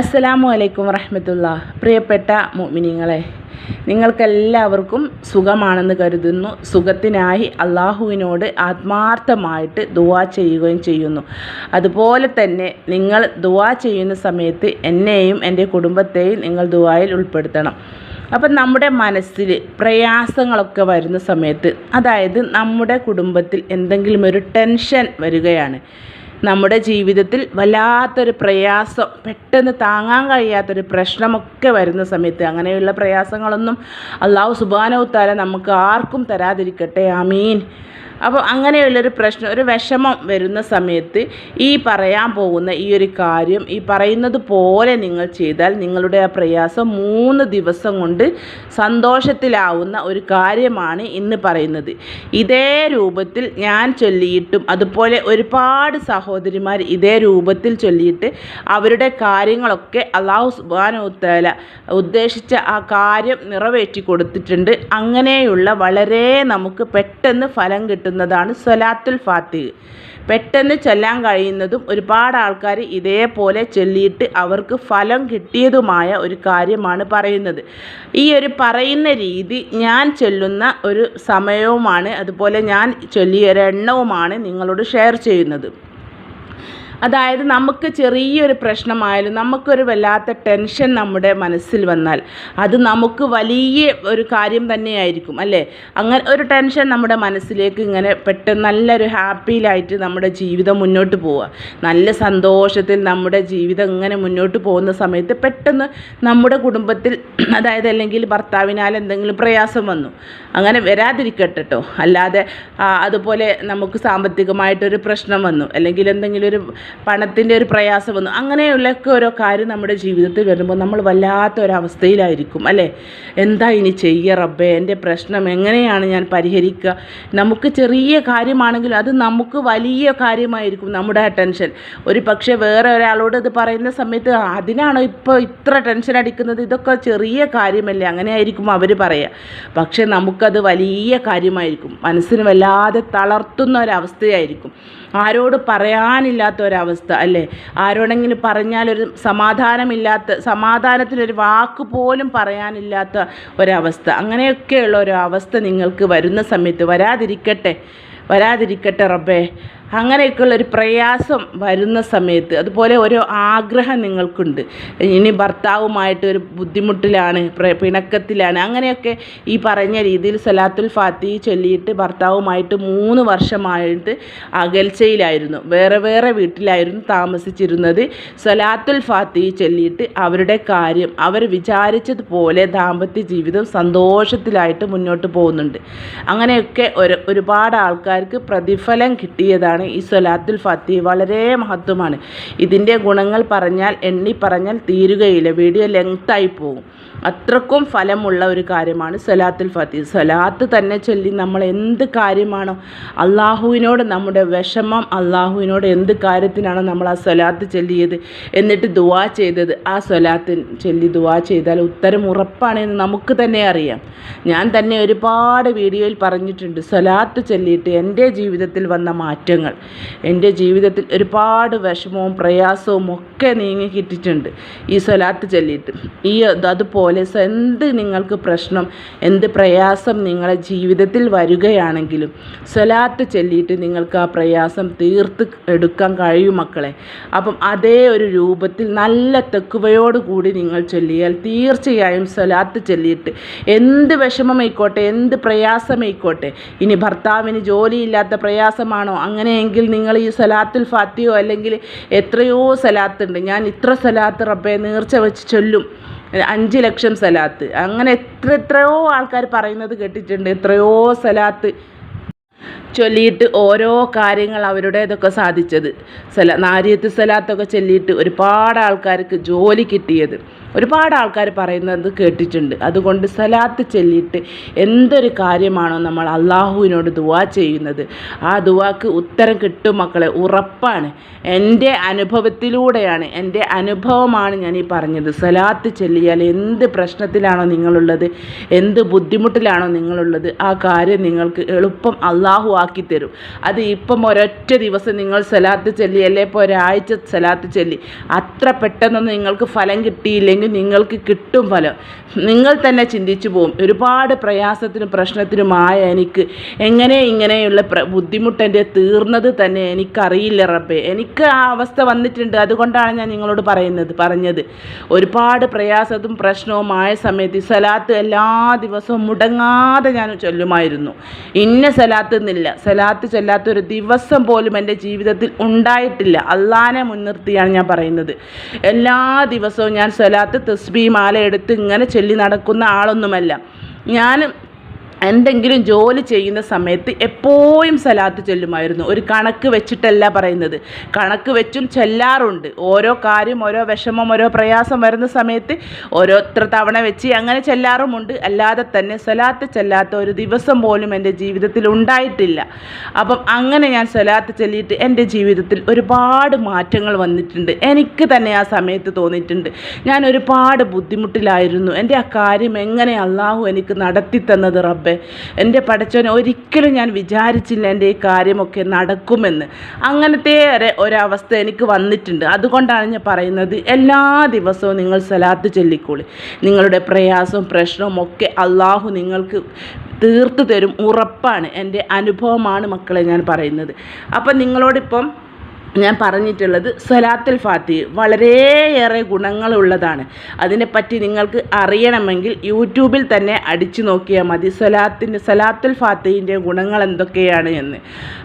അസ്സലാമു അലൈക്കും വറഹമത്തുള്ള. പ്രിയപ്പെട്ട മുഅ്മിനീങ്ങളെ നിങ്ങൾക്കെല്ലാവർക്കും സുഖമാണെന്ന് കരുതുന്നു. സുഖത്തിനായി അള്ളാഹുവിനോട് ആത്മാർത്ഥമായിട്ട് ദുവാ ചെയ്യുകയും ചെയ്യുന്നു. അതുപോലെ തന്നെ നിങ്ങൾ ദുവാ ചെയ്യുന്ന സമയത്ത് എന്നെയും എന്റെ കുടുംബത്തെയും നിങ്ങൾ ദുവായിൽ ഉൾപ്പെടുത്തണം. അപ്പം നമ്മുടെ മനസ്സിൽ പ്രയാസങ്ങളൊക്കെ വരുന്ന സമയത്ത് അതായത് നമ്മുടെ കുടുംബത്തിൽ എന്തെങ്കിലും ഒരു ടെൻഷൻ വരികയാണ്. നമ്മുടെ ജീവിതത്തിൽ വല്ലാത്തൊരു പ്രയാസം പെട്ടെന്ന് താങ്ങാൻ കഴിയാത്തൊരു പ്രശ്നമൊക്കെ വരുന്ന സമയത്ത് അങ്ങനെയുള്ള പ്രയാസങ്ങളൊന്നും അള്ളാഹു സുബാനവുത്താല നമുക്ക് ആർക്കും തരാതിരിക്കട്ടെ. ആമീൻ. അപ്പോൾ അങ്ങനെയുള്ളൊരു പ്രശ്നം ഒരു വിഷമം വരുന്ന സമയത്ത് ഈ പറയാൻ പോകുന്ന ഈ ഒരു കാര്യം ഈ പറയുന്നത് പോലെ നിങ്ങൾ ചെയ്താൽ നിങ്ങളുടെ ആ പ്രയാസം മൂന്ന് ദിവസം കൊണ്ട് സന്തോഷത്തിലാവുന്ന ഒരു കാര്യമാണ് ഇന്ന് പറയുന്നത്. ഇതേ രൂപത്തിൽ ഞാൻ ചൊല്ലിയിട്ടും അതുപോലെ ഒരുപാട് സഹോദരിമാർ ഇതേ രൂപത്തിൽ ചൊല്ലിയിട്ട് അവരുടെ കാര്യങ്ങളൊക്കെ അള്ളാഹു സുബാനോത്തല ഉദ്ദേശിച്ച ആ കാര്യം നിറവേറ്റി കൊടുത്തിട്ടുണ്ട്. അങ്ങനെയുള്ള വളരെ നമുക്ക് പെട്ടെന്ന് ഫലം കിട്ടുന്നതാണ് സ്വലാത്തുൽ ഫാത്തിഹ് പെട്ടെന്ന് ചൊല്ലാൻ കഴിയുന്നതും ഒരുപാട് ആൾക്കാർ ഇതേപോലെ ചൊല്ലിയിട്ട് അവർക്ക് ഫലം കിട്ടിയതുമായ ഒരു കാര്യമാണ് പറയുന്നത്. ഈ ഒരു പറയുന്ന രീതി ഞാൻ ചൊല്ലുന്ന ഒരു സമയവുമാണ് അതുപോലെ ഞാൻ ചൊല്ലിയ ഒരു എണ്ണവുമാണ് നിങ്ങളോട് ഷെയർ ചെയ്യുന്നത്. അതായത് നമുക്ക് ചെറിയൊരു പ്രശ്നമായാലും നമുക്കൊരു വല്ലാത്ത ടെൻഷൻ നമ്മുടെ മനസ്സിൽ വന്നാൽ അത് നമുക്ക് വലിയ ഒരു കാര്യം തന്നെയായിരിക്കും അല്ലേ? അങ്ങനെ ഒരു ടെൻഷൻ നമ്മുടെ മനസ്സിലേക്ക് ഇങ്ങനെ പെട്ടെന്ന് നല്ലൊരു ഹാപ്പിയിലായിട്ട് നമ്മുടെ ജീവിതം മുന്നോട്ട് പോവുക. നല്ല സന്തോഷത്തിൽ നമ്മുടെ ജീവിതം ഇങ്ങനെ മുന്നോട്ട് പോകുന്ന സമയത്ത് പെട്ടെന്ന് നമ്മുടെ കുടുംബത്തിൽ അതായത് അല്ലെങ്കിൽ ഭർത്താവിനാൽ എന്തെങ്കിലും പ്രയാസം വന്നു. അങ്ങനെ വരാതിരിക്കട്ടെ കേട്ടോ അല്ലാതെ അതുപോലെ നമുക്ക് സാമ്പത്തികമായിട്ടൊരു പ്രശ്നം വന്നു. അല്ലെങ്കിൽ എന്തെങ്കിലും ഒരു പണത്തിന്റെ ഒരു പ്രയാസം വന്നു. അങ്ങനെയുള്ളൊക്കെ ഓരോ കാര്യം നമ്മുടെ ജീവിതത്തിൽ വരുമ്പോൾ നമ്മൾ വല്ലാത്ത ഒരവസ്ഥയിലായിരിക്കും അല്ലേ? എന്താ ഇനി ചെയ്യുക റബ്ബേ? എന്റെ പ്രശ്നം എങ്ങനെയാണ് ഞാൻ പരിഹരിക്കുക? നമുക്ക് ചെറിയ കാര്യമാണെങ്കിലും അത് നമുക്ക് വലിയ കാര്യമായിരിക്കും നമ്മുടെ ടെൻഷൻ ഒരു പക്ഷേ വേറെ ഒരാളോട് ഇത് പറയുന്ന സമയത്ത് "ആ, അതിനാണോ ഇപ്പോൾ ഇത്ര ടെൻഷൻ അടിക്കുന്നത്? ഇതൊക്കെ ചെറിയ കാര്യമല്ലേ? അങ്ങനെ ആയിരിക്കും അവർ പറയുക പക്ഷേ നമുക്കത് വലിയ കാര്യമായിരിക്കും. മനസ്സിന് വല്ലാതെ തളർത്തുന്ന ഒരവസ്ഥയായിരിക്കും. ആരോട് പറയാനില്ലാത്ത ഒരവസ്ഥ അല്ലേ? ആരോടെങ്കിലും പറഞ്ഞാലൊരു സമാധാനമില്ലാത്ത സമാധാനത്തിനൊരു വാക്ക് പോലും പറയാനില്ലാത്ത ഒരവസ്ഥ. അങ്ങനെയൊക്കെയുള്ള ഒരു അവസ്ഥ നിങ്ങൾക്ക് വരുന്ന സമയത്ത് വരാതിരിക്കട്ടെ വരാതിരിക്കട്ടെ റബ്ബേ. അങ്ങനെയൊക്കെയുള്ള ഒരു പ്രയാസം വരുന്ന സമയത്ത് അതുപോലെ ഓരോ ആഗ്രഹം നിങ്ങൾക്കുണ്ട്. ഇനി ഭർത്താവുമായിട്ട് ഒരു ബുദ്ധിമുട്ടിലാണ് പിണക്കത്തിലാണ് അങ്ങനെയൊക്കെ ഈ പറഞ്ഞ രീതിയിൽ സലാത്തുൽ ഫാത്തി ചൊല്ലിയിട്ട് ഭർത്താവുമായിട്ട് മൂന്ന് വർഷമായിട്ട് അകൽച്ചയിലായിരുന്നു. വേറെ വേറെ വീട്ടിലായിരുന്നു താമസിച്ചിരുന്നത്. സലാത്തുൽ ഫാത്തി ചൊല്ലിയിട്ട് അവരുടെ കാര്യം അവർ വിചാരിച്ചതുപോലെ ദാമ്പത്യ ജീവിതം സന്തോഷത്തിലായിട്ട് മുന്നോട്ട് പോകുന്നുണ്ട്. അങ്ങനെയൊക്കെ ഒരു ഒരുപാട് ആൾക്കാർക്ക് പ്രതിഫലം കിട്ടിയതാണ് ഈ സ്വലാത്തുൽ ഫത്തി വളരെ മഹത്വമാണ്. ഇതിന്റെ ഗുണങ്ങൾ പറഞ്ഞാൽ എണ്ണി പറഞ്ഞാൽ തീരുകയില്ല. വീഡിയോ ലെങ്ത്തായി പോകും അത്രക്കും ഫലമുള്ള ഒരു കാര്യമാണ് സലാത്തുൽ ഫത്തി സലാത്ത് തന്നെ ചൊല്ലി നമ്മൾ എന്ത് കാര്യമാണോ അള്ളാഹുവിനോട് നമ്മുടെ വിഷമം അള്ളാഹുവിനോട് എന്ത് കാര്യത്തിനാണോ നമ്മൾ ആ സ്വലാത്ത് ചൊല്ലിയത് എന്നിട്ട് ദുവാ ചെയ്തത്. ആ സ്വലാത്ത് ചൊല്ലി ദുവാ ചെയ്താൽ ഉത്തരം ഉറപ്പാണെന്ന് നമുക്ക് തന്നെ അറിയാം. ഞാൻ തന്നെ ഒരുപാട് വീഡിയോയിൽ പറഞ്ഞിട്ടുണ്ട് സ്വലാത്ത് ചൊല്ലിയിട്ട് എന്റെ ജീവിതത്തിൽ വന്ന മാറ്റങ്ങൾ. എന്റെ ജീവിതത്തിൽ ഒരുപാട് വിഷമവും പ്രയാസവും ഒക്കെ നീങ്ങി കിട്ടിയിട്ടുണ്ട് ഈ സ്വലാത്ത് ചൊല്ലിയിട്ട്. ഈ അത് അതുപോലെ സ- എന്ത് നിങ്ങൾക്ക് പ്രശ്നം എന്ത് പ്രയാസം നിങ്ങളെ ജീവിതത്തിൽ വരികയാണെങ്കിലും സ്വലാത്ത് ചൊല്ലിയിട്ട് നിങ്ങൾക്ക് ആ പ്രയാസം തീർത്ത് എടുക്കാൻ കഴിയും മക്കളെ. അപ്പം അതേ ഒരു രൂപത്തിൽ നല്ല തെക്കുവയോടുകൂടി നിങ്ങൾ ചൊല്ലിയാൽ തീർച്ചയായും സ്വലാത്ത് ചൊല്ലിയിട്ട് എന്ത് വിഷമമായിക്കോട്ടെ എന്ത് പ്രയാസമായിക്കോട്ടെ ഇനി ഭർത്താവിന് ജോലിയില്ലാത്ത പ്രയാസമാണോ അങ്ങനെയെങ്കിൽ നിങ്ങൾ ഈ സലാത്തുൽ ഫാത്തിയോ അല്ലെങ്കിൽ എത്രയോ സലാത്തുണ്ട് ഞാൻ ഇത്ര സലാത്ത് റബ്ബെ നേർച്ച വെച്ച് ചൊല്ലും. അഞ്ച് ലക്ഷം സലാത്ത്. അങ്ങനെ എത്ര എത്രയോ ആൾക്കാർ പറയുന്നത് കേട്ടിട്ടുണ്ട്. എത്രയോ സലാത്ത് ചൊല്ലിയിട്ട് ഓരോ കാര്യങ്ങൾ അവരുടേതൊക്കെ സാധിച്ചത്. സല നാരിയത്ത് സലാത്തൊക്കെ ചൊല്ലിയിട്ട് ഒരുപാട് ആൾക്കാർക്ക് ജോലി കിട്ടിയത്. ഒരുപാട് ആൾക്കാർ പറയുന്നത് കേട്ടിട്ടുണ്ട്. അതുകൊണ്ട് സലാത്ത് ചൊല്ലിയിട്ട് എന്തൊരു കാര്യമാണോ നമ്മൾ അള്ളാഹുവിനോട് ദുവാ ചെയ്യുന്നത്. ആ ദുവാക്ക് ഉത്തരം കിട്ടും മക്കളെ ഉറപ്പാണ്. എന്റെ അനുഭവത്തിലൂടെയാണ് എന്റെ അനുഭവമാണ് ഞാൻ ഈ പറഞ്ഞത്. സലാത്ത് ചൊല്ലിയാൽ എന്ത് പ്രശ്നത്തിലാണോ നിങ്ങളുള്ളത് എന്ത് ബുദ്ധിമുട്ടിലാണോ നിങ്ങളുള്ളത് ആ കാര്യം നിങ്ങൾക്ക് എളുപ്പം അള്ളാഹു അള്ളാഹു ആക്കി തരും അത് ഇപ്പം ഒരൊറ്റ ദിവസം നിങ്ങൾ സലാത്ത് ചൊല്ലി അല്ലെ ഇപ്പോൾ ഒരാഴ്ച സലാത്ത് ചൊല്ലി അത്ര പെട്ടെന്നൊന്നും നിങ്ങൾക്ക് ഫലം കിട്ടിയില്ലെങ്കിൽ നിങ്ങൾക്ക് കിട്ടും ഫലം. നിങ്ങൾ തന്നെ ചിന്തിച്ചു പോകും ഒരുപാട് പ്രയാസത്തിനും പ്രശ്നത്തിനുമായ എനിക്ക് എങ്ങനെ ഇങ്ങനെയുള്ള പ്ര ബുദ്ധിമുട്ട് എന്റെ തീർന്നത് തന്നെ എനിക്കറിയില്ല റബ്ബേ. എനിക്ക് ആ അവസ്ഥ വന്നിട്ടുണ്ട് അതുകൊണ്ടാണ് ഞാൻ നിങ്ങളോട് പറയുന്നത് പറഞ്ഞത്. ഒരുപാട് പ്രയാസത്തും പ്രശ്നവുമായ സമയത്ത് സലാത്ത് എല്ലാ ദിവസവും മുടങ്ങാതെ ഞാൻ ചൊല്ലുമായിരുന്നു. ഇന്ന സലാത്ത് എന്നില്ല സലാത്ത് ചൊല്ലാത്ത ഒരു ദിവസം പോലും എന്റെ ജീവിതത്തിൽ ഉണ്ടായിട്ടില്ല. അള്ളാനെ മുൻനിർത്തിയാണ് ഞാൻ പറയുന്നത്. എല്ലാ ദിവസവും ഞാൻ സലാത്ത് തസ്ബി മാല എടുത്ത് ഇങ്ങനെ ചൊല്ലി നടക്കുന്ന ആളൊന്നുമല്ല. ഞാൻ എന്തെങ്കിലും ജോലി ചെയ്യുന്ന സമയത്ത് എപ്പോഴും സലാത്ത് ചൊല്ലുമായിരുന്നു. ഒരു കണക്ക് വെച്ചിട്ടല്ല പറയുന്നത്. കണക്ക് വെച്ചും ചെല്ലാറുണ്ട്. ഓരോ കാര്യം ഓരോ വിഷമം ഓരോ പ്രയാസം വരുന്ന സമയത്ത് ഓരോരുത്തർ തവണ വെച്ച് അങ്ങനെ ചെല്ലാറുമുണ്ട്. അല്ലാതെ തന്നെ സലാത്ത് ചെല്ലാത്ത ഒരു ദിവസം പോലും എന്റെ ജീവിതത്തിൽ ഉണ്ടായിട്ടില്ല. അപ്പം അങ്ങനെ ഞാൻ സലാത്ത് ചൊല്ലിയിട്ട് എന്റെ ജീവിതത്തിൽ ഒരുപാട് മാറ്റങ്ങൾ വന്നിട്ടുണ്ട്. എനിക്ക് തന്നെ ആ സമയത്ത് തോന്നിയിട്ടുണ്ട്. ഞാൻ ഒരുപാട് ബുദ്ധിമുട്ടിലായിരുന്നു. എന്റെ ആ കാര്യം എങ്ങനെ അള്ളാഹു എനിക്ക് നടത്തി തന്നത് റബ്ബെ? എന്റെ പടച്ചവൻ ഒരിക്കലും ഞാൻ വിചാരിച്ചില്ല എന്റെ ഈ കാര്യമൊക്കെ നടക്കുമെന്ന്. അങ്ങനത്തെ വരെ ഒരവസ്ഥ എനിക്ക് വന്നിട്ടുണ്ട്. അതുകൊണ്ടാണ് ഞാൻ പറയുന്നത് എല്ലാ ദിവസവും നിങ്ങൾ സലാത്ത് ചൊല്ലിക്കോളി. നിങ്ങളുടെ പ്രയാസവും പ്രശ്നവും ഒക്കെ അള്ളാഹു നിങ്ങൾക്ക് തീർത്തു തരും ഉറപ്പാണ്. എന്റെ അനുഭവമാണ് മക്കളെ ഞാൻ പറയുന്നത്. അപ്പം നിങ്ങളോടിപ്പം ഞാൻ പറഞ്ഞിട്ടുള്ളത് സലാത്തുൽ ഫാത്തി വളരെയേറെ ഗുണങ്ങളുള്ളതാണ്. അതിനെപ്പറ്റി നിങ്ങൾക്ക് അറിയണമെങ്കിൽ യൂട്യൂബിൽ തന്നെ അടിച്ചു നോക്കിയാൽ മതി. സലാത്തിന്റെ സലാത്തുൽ ഫാത്തിന്റെ ഗുണങ്ങൾ എന്തൊക്കെയാണ് എന്ന്.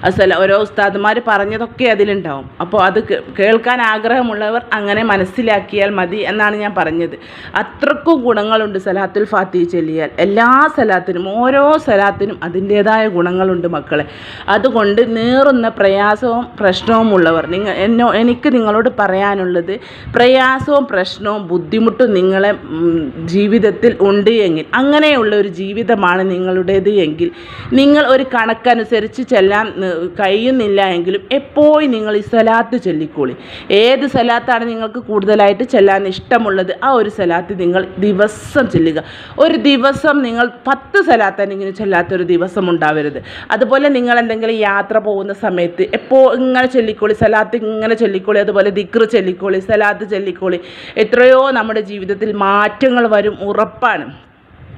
സല ഓരോ ഉസ്താദുമാർ പറഞ്ഞതൊക്കെ അതിലുണ്ടാവും. അപ്പോൾ അത് കേൾക്കാൻ ആഗ്രഹമുള്ളവർ അങ്ങനെ മനസ്സിലാക്കിയാൽ മതി എന്നാണ് ഞാൻ പറഞ്ഞത്. അത്രക്കും ഗുണങ്ങളുണ്ട് സലാത്തുൽ ഫാത്തി ചൊല്ലിയാൽ. എല്ലാ സലാത്തിനും ഓരോ സലാത്തിനും അതിന്റേതായ ഗുണങ്ങളുണ്ട് മക്കളെ. അതുകൊണ്ട് നേറുന്ന പ്രയാസവും പ്രശ്നവും ഉള്ളവർ നിങ്ങൾ എന്നോ എനിക്ക് നിങ്ങളോട് പറയാനുള്ളത് പ്രയാസവും പ്രശ്നവും ബുദ്ധിമുട്ടും നിങ്ങളെ ജീവിതത്തിൽ ഉണ്ട് എങ്കിൽ അങ്ങനെയുള്ള ഒരു ജീവിതമാണ് നിങ്ങളുടേത് എങ്കിൽ നിങ്ങൾ ഒരു കണക്കനുസരിച്ച് ചെല്ലാൻ കഴിയുന്നില്ല എങ്കിലും എപ്പോഴും നിങ്ങൾ ഈ സലാത്ത് ചൊല്ലിക്കോളി. ഏത് സലാത്താണ് നിങ്ങൾക്ക് കൂടുതലായിട്ട് ചെല്ലാൻ ഇഷ്ടമുള്ളത് ആ ഒരു സലാത്ത് നിങ്ങൾ ദിവസം ചെല്ലുക. ഒരു ദിവസം നിങ്ങൾ പത്ത് ഇങ്ങനെ ചെല്ലാത്തൊരു ദിവസം ഉണ്ടാവരുത്. അതുപോലെ നിങ്ങൾ എന്തെങ്കിലും യാത്ര പോകുന്ന സമയത്ത് എപ്പോൾ ഇങ്ങനെ ചൊല്ലിക്കോളി സലാത്ത് ഇങ്ങനെ ചൊല്ലിക്കോളി അതുപോലെ ദിക്റ് ചൊല്ലിക്കോളി സലാത്ത് ചൊല്ലിക്കോളി. എത്രയോ നമ്മുടെ ജീവിതത്തിൽ മാറ്റങ്ങൾ വരും ഉറപ്പാണ്.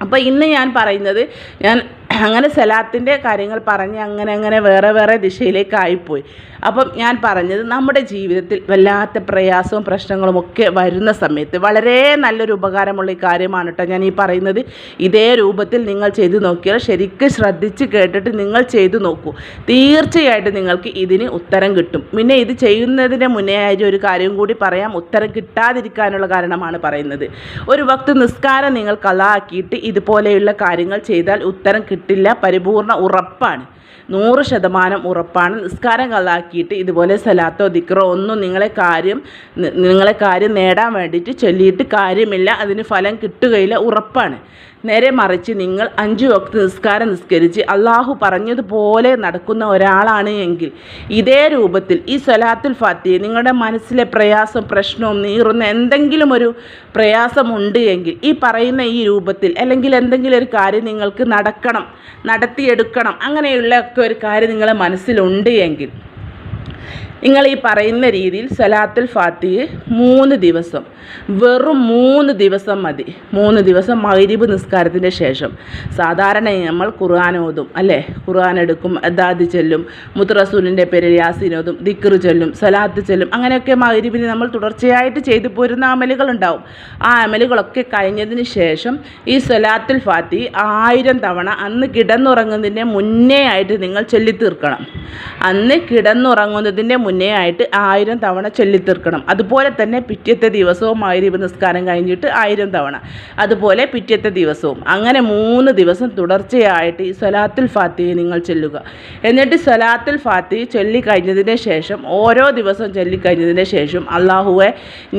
അപ്പോൾ ഇന്ന് ഞാൻ പറയുന്നത് ഞാൻ അങ്ങനെ സലാത്തിന്റെ കാര്യങ്ങൾ പറഞ്ഞ് അങ്ങനെ അങ്ങനെ വേറെ വേറെ ദിശയിലേക്കായിപ്പോയി. അപ്പം ഞാൻ പറഞ്ഞത് നമ്മുടെ ജീവിതത്തിൽ വല്ലാത്ത പ്രയാസവും പ്രശ്നങ്ങളും ഒക്കെ വരുന്ന സമയത്ത് വളരെ നല്ലൊരു ഉപകാരമുള്ള ഈ കാര്യമാണ് കേട്ടോ ഞാൻ ഈ പറയുന്നത്. ഇതേ രൂപത്തിൽ നിങ്ങൾ ചെയ്തു നോക്കിയാൽ ശരിക്കും ശ്രദ്ധിച്ച് കേട്ടിട്ട് നിങ്ങൾ ചെയ്തു നോക്കൂ. തീർച്ചയായിട്ടും നിങ്ങൾക്ക് ഇതിന് ഉത്തരം കിട്ടും. പിന്നെ ഇത് ചെയ്യുന്നതിന് മുന്നേ ആയിട്ട് ഒരു കാര്യം കൂടി പറയാം. ഉത്തരം കിട്ടാതിരിക്കാനുള്ള കാരണമാണ് പറയുന്നത്. ഒരു വക്ത് നിസ്കാരം നിങ്ങൾ കലാക്കിയിട്ട് ഇതുപോലെയുള്ള കാര്യങ്ങൾ ചെയ്താൽ ഉത്തരം കിട്ടില്ല. പരിപൂർണ ഉറപ്പാണ്. നൂറ് ശതമാനം ഉറപ്പാണ്. നിസ്കാരം കളാക്കിയിട്ട് ഇതുപോലെ സലാത്തോ ദിക്റോ ഒന്നും നിങ്ങളെ കാര്യം നിങ്ങളെ കാര്യം നേടാൻ വേണ്ടിയിട്ട് ചൊല്ലിയിട്ട് കാര്യമില്ല. അതിന് ഫലം കിട്ടുകയില്ല. ഉറപ്പാണ്. നേരെ മറിച്ച് നിങ്ങൾ അഞ്ച് വക്ത് നിസ്കാരം നിസ്കരിച്ച് അള്ളാഹു പറഞ്ഞതുപോലെ നടക്കുന്ന ഒരാളാണ് എങ്കിൽ ഇതേ രൂപത്തിൽ ഈ സലാത്തുൽ ഫാത്തി നിങ്ങളുടെ മനസ്സിലെ പ്രയാസം പ്രശ്നവും നീറുന്ന എന്തെങ്കിലും ഒരു പ്രയാസമുണ്ട് എങ്കിൽ ഈ പറയുന്ന ഈ രൂപത്തിൽ അല്ലെങ്കിൽ എന്തെങ്കിലും ഒരു കാര്യം നിങ്ങൾക്ക് നടക്കണം നടത്തിയെടുക്കണം അങ്ങനെയുള്ള ഒരു കാര്യം നിങ്ങളെ മനസ്സിലുണ്ട് എങ്കിൽ നിങ്ങൾ ഈ പറയുന്ന രീതിയിൽ സലാത്തുൽ ഫാത്തിഹ് മൂന്ന് ദിവസം വെറും മൂന്ന് ദിവസം മതി. മൂന്ന് ദിവസം മഗ്രിബ് നിസ്കാരത്തിന്റെ ശേഷം. സാധാരണ നമ്മൾ ഖുർആൻ ഓതും അല്ലേ? ഖുർആൻ എടുക്കും അദാദ് ചെല്ലും മുത്തറസൂലിന്റെ പേരിൽ യാസിനോതും ദിക്കർ ചെല്ലും സലാത്ത് ചെല്ലും അങ്ങനെയൊക്കെ മഗ്രിബിന് നമ്മൾ തുടർച്ചയായിട്ട് ചെയ്തു പോരുന്ന അമലുകൾ ഉണ്ടാവും. ആ അമലുകളൊക്കെ കഴിഞ്ഞതിന് ശേഷം ഈ സലാത്തുൽ ഫാത്തി ആയിരം തവണ അന്ന് കിടന്നുറങ്ങുന്നതിന്റെ മുന്നേ ആയിട്ട് നിങ്ങൾ ചൊല്ലിത്തീർക്കണം. അന്ന് കിടന്നുറങ്ങുന്നതിന്റെ മുന്നേ ആയിട്ട് ആയിരം തവണ ചൊല്ലിത്തീർക്കണം. അതുപോലെ തന്നെ പിറ്റത്തെ ദിവസവും ആയിരം നിസ്കാരം കഴിഞ്ഞിട്ട് ആയിരം തവണ. അതുപോലെ പിറ്റത്തെ ദിവസവും. അങ്ങനെ മൂന്ന് ദിവസം തുടർച്ചയായിട്ട് ഈ സൊലാത്തുൽ ഫാത്തി നിങ്ങൾ ചൊല്ലുക. എന്നിട്ട് സൊലാത്തുൽ ഫാത്തി ചൊല്ലിക്കഴിഞ്ഞതിന് ശേഷം ഓരോ ദിവസവും ചൊല്ലിക്കഴിഞ്ഞതിന് ശേഷം അള്ളാഹുവെ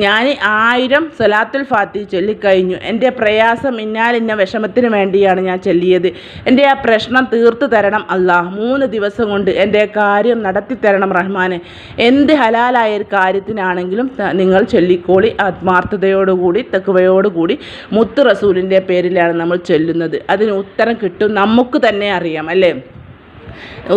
ഞാൻ ആയിരം സൊലാത്തുൽ ഫാത്തി ചൊല്ലിക്കഴിഞ്ഞു എന്റെ പ്രയാസം ഇന്നാലിന്ന വിഷമത്തിന് വേണ്ടിയാണ് ഞാൻ ചൊല്ലിയത്. എന്റെ ആ പ്രശ്നം തീർത്തു തരണം അള്ളാഹ് മൂന്ന് ദിവസം കൊണ്ട് എന്റെ കാര്യം നടത്തി തരണം റഹ്മാനെ. എന്ത് ഹലാലായ ഒരു കാര്യത്തിനാണെങ്കിലും നിങ്ങൾ ചൊല്ലിക്കോളി ആത്മാർത്ഥതയോടുകൂടി തെക്കുവയോടുകൂടി മുത്ത് റസൂലിന്റെ പേരിലാണ് നമ്മൾ ചൊല്ലുന്നത്. അതിന് ഉത്തരം കിട്ടും. നമുക്ക് തന്നെ അറിയാം അല്ലേ?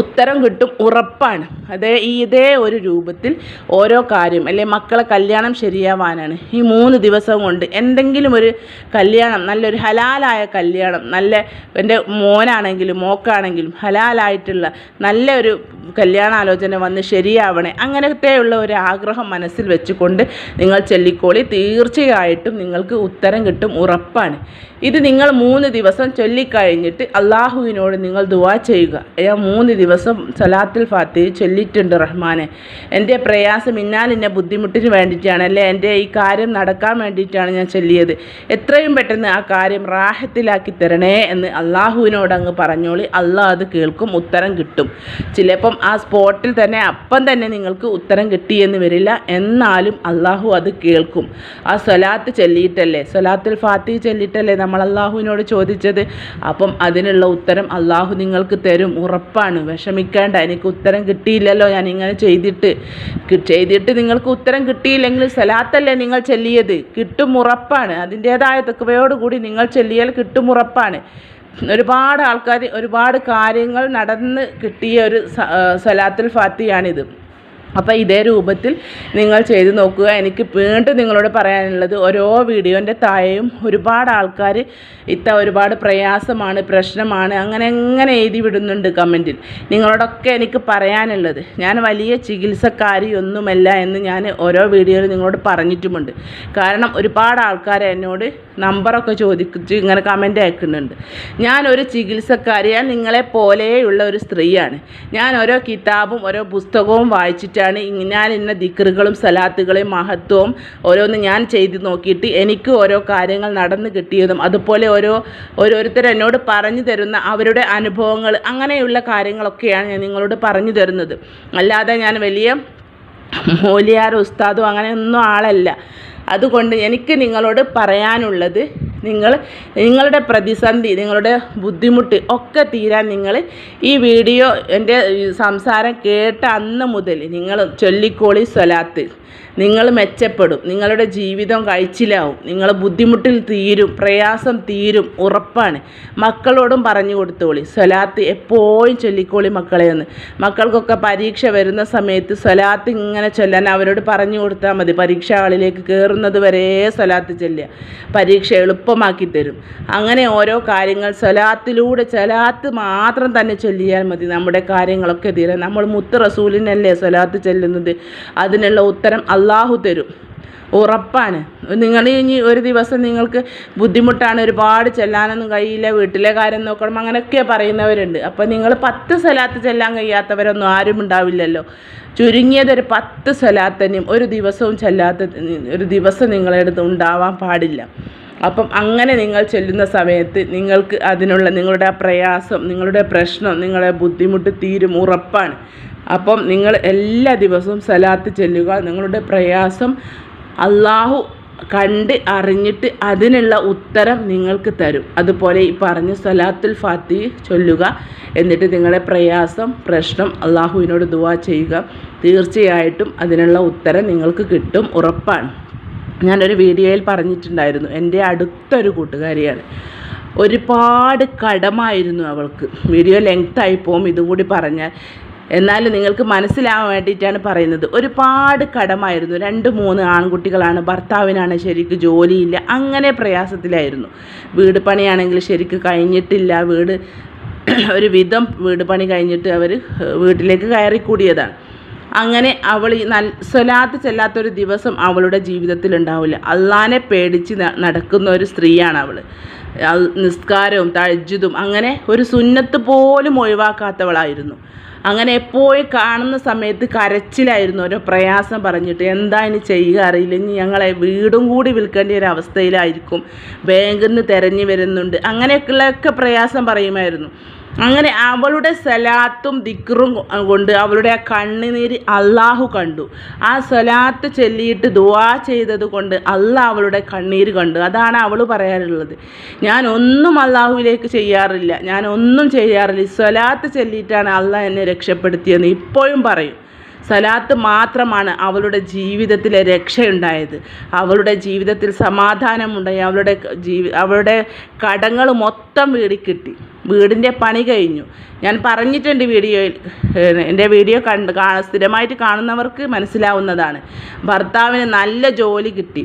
ഉത്തരം കിട്ടും ഉറപ്പാണ്. അതേ ഇതേ ഒരു രൂപത്തിൽ ഓരോ കാര്യം അല്ലെ മക്കളെ കല്യാണം ശരിയാവാനാണ്. ഈ മൂന്ന് ദിവസം കൊണ്ട് എന്തെങ്കിലും ഒരു കല്യാണം നല്ലൊരു ഹലാലായ കല്യാണം നല്ല എന്റെ മോനാണെങ്കിലും മോക്കാണെങ്കിലും ഹലാലായിട്ടുള്ള നല്ല ഒരു കല്യാണാലോചന വന്ന് ശരിയാവണേ അങ്ങനത്തെയുള്ള ഒരു ആഗ്രഹം മനസ്സിൽ വെച്ചുകൊണ്ട് നിങ്ങൾ ചൊല്ലിക്കോളി. തീർച്ചയായിട്ടും നിങ്ങൾക്ക് ഉത്തരം കിട്ടും ഉറപ്പാണ്. ഇത് നിങ്ങൾ മൂന്ന് ദിവസം ചൊല്ലിക്കഴിഞ്ഞിട്ട് അള്ളാഹുവിനോട് നിങ്ങൾ ദുവാ ചെയ്യുക. മൂന്ന് ദിവസം സലാത്തുൽ ഫാത്തി ചൊല്ലിയിട്ടുണ്ട് റഹ്മാനെ. എന്റെ പ്രയാസം ഇന്നാലിന്റെ ബുദ്ധിമുട്ടിന് വേണ്ടിയിട്ടാണ്. അല്ലേ? എന്റെ ഈ കാര്യം നടക്കാൻ വേണ്ടിയിട്ടാണ് ഞാൻ ചൊല്ലിയത്. എത്രയും പെട്ടെന്ന് ആ കാര്യം റാഹത്തിലാക്കി തരണേ എന്ന് അള്ളാഹുവിനോട് അങ്ങ് പറഞ്ഞോളി. അള്ളാഹ് അത് കേൾക്കും ഉത്തരം കിട്ടും. ചിലപ്പം ആ സ്പോട്ടിൽ തന്നെ അപ്പം തന്നെ നിങ്ങൾക്ക് ഉത്തരം കിട്ടിയെന്ന് വരില്ല. എന്നാലും അള്ളാഹു അത് കേൾക്കും. ആ സ്വലാത്ത് ചൊല്ലിയിട്ടല്ലേ? സ്വലാത്തുൽ ഫാത്തി ചൊല്ലിയിട്ടല്ലേ നമ്മൾ അള്ളാഹുവിനോട് ചോദിച്ചത്? അപ്പം അതിനുള്ള ഉത്തരം അള്ളാഹു നിങ്ങൾക്ക് തരും. ഉറപ്പാണ്. വിഷമിക്കേണ്ട. എനിക്ക് ഉത്തരം കിട്ടിയില്ലല്ലോ ഞാൻ ഇങ്ങനെ ചെയ്തിട്ട് ചെയ്തിട്ട് നിങ്ങൾക്ക് ഉത്തരം കിട്ടിയില്ലെങ്കിൽ സലാത്തല്ലേ നിങ്ങൾ ചെല്ലിയത്? കിട്ടും ഉറപ്പാണ്. അതിന്റേതായ തെക്കുവയോടുകൂടി നിങ്ങൾ ചെല്ലിയാൽ കിട്ടും ഉറപ്പാണ്. ഒരുപാട് ആൾക്കാർ ഒരുപാട് കാര്യങ്ങൾ നടന്ന് കിട്ടിയ ഒരു സലാത്തുൽ ഫാത്തിയാണിത്. അപ്പോൾ ഇതേ രൂപത്തിൽ നിങ്ങൾ ചെയ്ത് നോക്കുക. എനിക്ക് വീണ്ടും നിങ്ങളോട് പറയാനുള്ളത് ഓരോ വീഡിയോന്റെ താഴെയും ഒരുപാട് ആൾക്കാർ ഇത്ത ഒരുപാട് പ്രയാസമാണ് പ്രശ്നമാണ് അങ്ങനെ എങ്ങനെ എഴുതി വിടുന്നുണ്ട് കമന്റിൽ നിങ്ങളോടൊക്കെ എനിക്ക് പറയാനുള്ളത് ഞാൻ വലിയ ചികിത്സക്കാരിയൊന്നുമല്ല എന്ന് ഞാൻ ഓരോ വീഡിയോയിൽ നിങ്ങളോട് പറഞ്ഞിട്ടുമുണ്ട്. കാരണം ഒരുപാട് ആൾക്കാർ എന്നോട് നമ്പറൊക്കെ ചോദിച്ച് ഇങ്ങനെ കമന്റ് അയക്കുന്നുണ്ട്. ഞാനൊരു ചികിത്സക്കാരിയാണ് നിങ്ങളെ പോലെയുള്ള ഒരു സ്ത്രീയാണ്. ഞാൻ ഓരോ കിതാബും ഓരോ പുസ്തകവും വായിച്ചിട്ടാണ് ഇങ്ങ- ഞാൻ ഇന്ന ദിക്റുകളും സലാത്തുകളെയും മഹത്വവും ഓരോന്ന് ഞാൻ ചെയ്ത് നോക്കിയിട്ട് എനിക്ക് ഓരോ കാര്യങ്ങൾ നടന്നു കിട്ടിയതും അതുപോലെ ഓരോ ഓരോരുത്തർ എന്നോട് പറഞ്ഞു തരുന്ന അവരുടെ അനുഭവങ്ങൾ അങ്ങനെയുള്ള കാര്യങ്ങളൊക്കെയാണ് ഞാൻ നിങ്ങളോട് പറഞ്ഞു തരുന്നത്. അല്ലാതെ ഞാൻ വലിയ മൂലിയാർ ഉസ്താദോ അങ്ങനെയൊന്നും ആളല്ല. അതുകൊണ്ട് എനിക്ക് നിങ്ങളോട് പറയാനുള്ളത് നിങ്ങൾ നിങ്ങളുടെ പ്രതിസന്ധി നിങ്ങളുടെ ബുദ്ധിമുട്ട് ഒക്കെ തീരാൻ നിങ്ങൾ ഈ വീഡിയോ എന്റെ സംസാരം കേട്ട അന്ന് മുതൽ നിങ്ങൾ ചൊല്ലിക്കോളി സ്വലാത്ത്. നിങ്ങൾ മെച്ചപ്പെടും. നിങ്ങളുടെ ജീവിതം കഴിച്ചിലാവും. നിങ്ങൾ ബുദ്ധിമുട്ടിൽ തീരും പ്രയാസം തീരും ഉറപ്പാണ്. മക്കളോടും പറഞ്ഞു കൊടുത്തോളി. സ്വലാത്ത് എപ്പോഴും ചൊല്ലിക്കോളി മക്കളെ ഒന്ന് മക്കൾക്കൊക്കെ പരീക്ഷ വരുന്ന സമയത്ത് സ്വലാത്ത് ഇങ്ങനെ ചൊല്ലാൻ അവരോട് പറഞ്ഞു കൊടുത്താൽ മതി. പരീക്ഷ ഹാളിലേക്ക് കയറുന്നത് വരെ സ്വലാത്ത് ചൊല്ലുക. പരീക്ഷ എളുപ്പമാക്കി തരും. അങ്ങനെ ഓരോ കാര്യങ്ങൾ സ്വലാത്തിലൂടെ സ്വലാത്ത് മാത്രം തന്നെ ചൊല്ലിയാൽ മതി. നമ്മുടെ കാര്യങ്ങളൊക്കെ തീരാൻ നമ്മൾ മുത്ത് റസൂലിനല്ലേ സ്വലാത്ത് ചെല്ലുന്നത്? അതിനുള്ള ഉത്തരം അള്ളാഹു തരും. ഉറപ്പാണ്. നിങ്ങൾ ഇനി ഒരു ദിവസം നിങ്ങൾക്ക് ബുദ്ധിമുട്ടാണ് ഒരുപാട് ചെല്ലാനൊന്നും കഴിയില്ല വീട്ടിലെ കാര്യം നോക്കണം അങ്ങനെയൊക്കെ പറയുന്നവരുണ്ട്. അപ്പോൾ നിങ്ങൾ പത്ത് സ്ഥലത്ത് ചെല്ലാൻ കഴിയാത്തവരൊന്നും ആരും ഉണ്ടാവില്ലല്ലോ. ചുരുങ്ങിയതൊരു പത്ത് സ്ഥലത്തന്നെയും ഒരു ദിവസവും ചെല്ലാത്ത ഒരു ദിവസം നിങ്ങളെടുത്ത് ഉണ്ടാവാൻ പാടില്ല. അപ്പം അങ്ങനെ നിങ്ങൾ ചെല്ലുന്ന സമയത്ത് നിങ്ങൾക്ക് അതിനുള്ള നിങ്ങളുടെ ആ പ്രയാസം നിങ്ങളുടെ പ്രശ്നം നിങ്ങളെ ബുദ്ധിമുട്ട് തീരും ഉറപ്പാണ്. അപ്പം നിങ്ങൾ എല്ലാ ദിവസവും സലാത്ത് ചെല്ലുക. നിങ്ങളുടെ പ്രയാസം അള്ളാഹു കണ്ട് അറിഞ്ഞിട്ട് അതിനുള്ള ഉത്തരം നിങ്ങൾക്ക് തരും. അതുപോലെ ഈ പറഞ്ഞ സലാത്തുൽ ഫാത്തി ചൊല്ലുക. എന്നിട്ട് നിങ്ങളുടെ പ്രയാസം പ്രശ്നം അള്ളാഹുവിനോട് ദുവാ ചെയ്യുക. തീർച്ചയായിട്ടും അതിനുള്ള ഉത്തരം നിങ്ങൾക്ക് കിട്ടും. ഉറപ്പാണ്. ഞാനൊരു വീഡിയോയിൽ പറഞ്ഞിട്ടുണ്ടായിരുന്നു. എന്റെ അടുത്തൊരു കൂട്ടുകാരിയാണ്. ഒരുപാട് കടമായിരുന്നു അവൾക്ക്. വീഡിയോ ആയി പോകും ഇതും കൂടി പറഞ്ഞാൽ. എന്നാൽ നിങ്ങൾക്ക് മനസ്സിലാവാൻ വേണ്ടിയിട്ടാണ് പറയുന്നത്. ഒരുപാട് കടമായിരുന്നു. രണ്ട് മൂന്ന് ആൺകുട്ടികളാണ്. ഭർത്താവിനാണ് ശരിക്ക് ജോലിയില്ല. അങ്ങനെ പ്രയാസത്തിലായിരുന്നു. വീട് പണിയാണെങ്കിൽ ശരിക്ക് കഴിഞ്ഞിട്ടില്ല. വീട് ഒരു വിധം വീട് പണി കഴിഞ്ഞിട്ട് അവർ വീട്ടിലേക്ക് കയറിക്കൂടിയതാണ്. അങ്ങനെ അവൾ നൽ സ്വലാത്ത് ചെല്ലാത്തൊരു ദിവസം അവളുടെ ജീവിതത്തിൽ ഉണ്ടാവില്ല. അള്ളാനെ പേടിച്ച് നടക്കുന്ന ഒരു സ്ത്രീയാണ് അവൾ. നിസ്കാരവും തഴജുതും അങ്ങനെ ഒരു സുന്നത്ത് പോലും ഒഴിവാക്കാത്തവളായിരുന്നു. അങ്ങനെ എപ്പോഴും കാണുന്ന സമയത്ത് കരച്ചിലായിരുന്നു ഓരോ പ്രയാസം പറഞ്ഞിട്ട്. എന്താ ഇനി ചെയ്യുക അറിയില്ല. ഇനി ഞങ്ങളെ വീടും കൂടി വിൽക്കേണ്ട ഒരു അവസ്ഥയിലായിരിക്കും. ബാങ്കിൽ നിന്ന് തിരഞ്ഞു വരുന്നുണ്ട്. അങ്ങനെയൊക്കെയുള്ളൊക്കെ പ്രയാസം പറയുമായിരുന്നു. അങ്ങനെ അവളുടെ സലാത്തും ദിക്റും കൊണ്ട് അവളുടെ ആ കണ്ണുനീര് അള്ളാഹു കണ്ടു. ആ സലാത്ത് ചൊല്ലിയിട്ട് ദുവാ ചെയ്തത് കൊണ്ട് അള്ളാഹ് അവളുടെ കണ്ണീര് കണ്ടു. അതാണ് അവൾ പറയാറുള്ളത്. ഞാൻ ഒന്നും അള്ളാഹുവിലേക്ക് ചെയ്യാറില്ല. ഞാൻ ഒന്നും ചെയ്യാറില്ല. സലാത്ത് ചൊല്ലിയിട്ടാണ് അള്ളാഹ് എന്നെ രക്ഷപ്പെടുത്തിയെന്ന് ഇപ്പോഴും പറയും. സലാത്ത് മാത്രമാണ് അവളുടെ ജീവിതത്തിലെ രക്ഷയുണ്ടായത്. അവളുടെ ജീവിതത്തിൽ സമാധാനമുണ്ടായി. അവളുടെ ജീവി അവളുടെ കടങ്ങൾ മൊത്തം വീടി കിട്ടി. വീടിന്റെ പണി കഴിഞ്ഞു. ഞാൻ പറഞ്ഞിട്ടുണ്ട് വീഡിയോയിൽ എന്റെ വീഡിയോ കണ്ട് സ്ഥിരമായിട്ട് കാണുന്നവർക്ക് മനസ്സിലാവുന്നതാണ്. ഭർത്താവിന് നല്ല ജോലി കിട്ടി.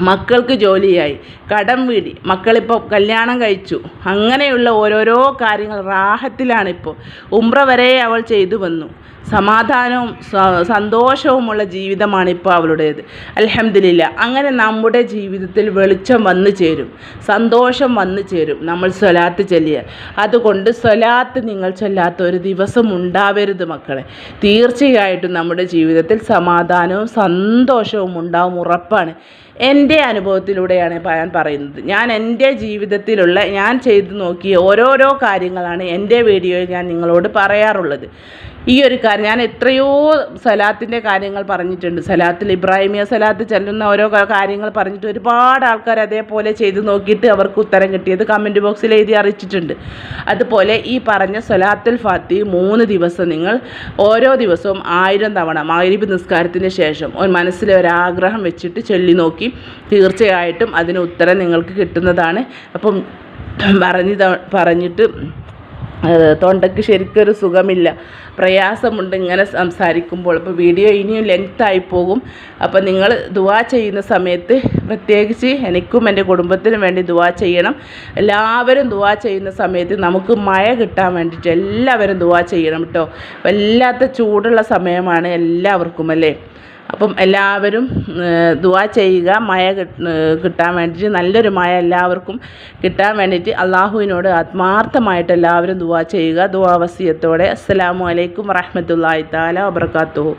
മക്കൾക്ക് ജോലിയായി. കടം വീടി. മക്കളിപ്പോൾ കല്യാണം കഴിച്ചു. അങ്ങനെയുള്ള ഓരോരോ കാര്യങ്ങൾ റാഹത്തിലാണിപ്പോൾ ഉംറ വരെ അവൾ ചെയ്തു വന്നു. സമാധാനവും സന്തോഷവുമുള്ള ജീവിതമാണ് ഇപ്പോൾ അവളുടേത്. അലഹമില്ല അങ്ങനെ നമ്മുടെ ജീവിതത്തിൽ വെളിച്ചം വന്നു ചേരും. സന്തോഷം വന്നു ചേരും. നമ്മൾ സ്വലാത്ത് ചൊല്ലിയ. അതുകൊണ്ട് സ്വലാത്ത് നിങ്ങൾ ചൊല്ലാത്ത ഒരു ദിവസം ഉണ്ടാവരുത് മക്കളെ. തീർച്ചയായിട്ടും നമ്മുടെ ജീവിതത്തിൽ സമാധാനവും സന്തോഷവും ഉണ്ടാവും ഉറപ്പാണ്. എന്റെ അനുഭവത്തിലൂടെയാണ് ഞാൻ പറയുന്നത്. ഞാൻ എന്റെ ജീവിതത്തിലുള്ള ഞാൻ ചെയ്തു നോക്കിയ ഓരോരോ കാര്യങ്ങളാണ് എന്റെ വീഡിയോയിൽ ഞാൻ നിങ്ങളോട് പറയാറുള്ളത്. ഈ ഒരു കാര്യം ഞാൻ എത്രയോ സലാത്തിന്റെ കാര്യങ്ങൾ പറഞ്ഞിട്ടുണ്ട്. സലാത്തിൽ ഇബ്രാഹിമിയ സലാത്ത് ചെല്ലുന്ന ഓരോ കാര്യങ്ങൾ പറഞ്ഞിട്ട് ഒരുപാട് ആൾക്കാർ അതേപോലെ ചെയ്ത് നോക്കിയിട്ട് അവർക്ക് ഉത്തരം കിട്ടിയത് കമന്റ് ബോക്സിൽ എഴുതി അറിയിച്ചിട്ടുണ്ട്. അതുപോലെ ഈ പറഞ്ഞ സലാത്തുൽ ഫാത്തി മൂന്ന് ദിവസം നിങ്ങൾ ഓരോ ദിവസവും ആയിരം തവണ മാരിബ് നിസ്കാരത്തിന് ശേഷം ഒരു മനസ്സിലെ ഒരാഗ്രഹം വെച്ചിട്ട് ചൊല്ലി നോക്കി തീർച്ചയായിട്ടും അതിന് ഉത്തരം നിങ്ങൾക്ക് കിട്ടുന്നതാണ്. അപ്പം പറഞ്ഞ് പറഞ്ഞിട്ട് തൊണ്ടയ്ക്ക് ശരിക്കൊരു സുഖമില്ല. പ്രയാസമുണ്ട് ഇങ്ങനെ സംസാരിക്കുമ്പോൾ. അപ്പോൾ വീഡിയോ ഇനിയും ലെങ്ത് ആയി പോകും. അപ്പോൾ നിങ്ങൾ ദുവാ ചെയ്യുന്ന സമയത്ത് പ്രത്യേകിച്ച് എനിക്കും എന്റെ കുടുംബത്തിനും വേണ്ടി ദുവാ ചെയ്യണം. എല്ലാവരും ദുവാ ചെയ്യുന്ന സമയത്ത് നമുക്ക് മഴ കിട്ടാൻ വേണ്ടിയിട്ട് എല്ലാവരും ദുവാ ചെയ്യണം കേട്ടോ. വല്ലാത്ത ചൂടുള്ള സമയമാണ് എല്ലാവർക്കും അല്ലേ? അപ്പം എല്ലാവരും ദുവാ ചെയ്യുക. മഴ കിട്ട്- കിട്ടാൻ വേണ്ടിയിട്ട് നല്ലൊരു മഴ എല്ലാവർക്കും കിട്ടാൻ വേണ്ടിയിട്ട് അള്ളാഹുവിനോട് ആത്മാർത്ഥമായിട്ട് എല്ലാവരും ദുവാ ചെയ്യുക. ദുവാ വസിയത്തോടെ. അസ്സലാമു അലൈക്കും വറഹമത്തല്ലാഹി തആല വബറകാതുഹു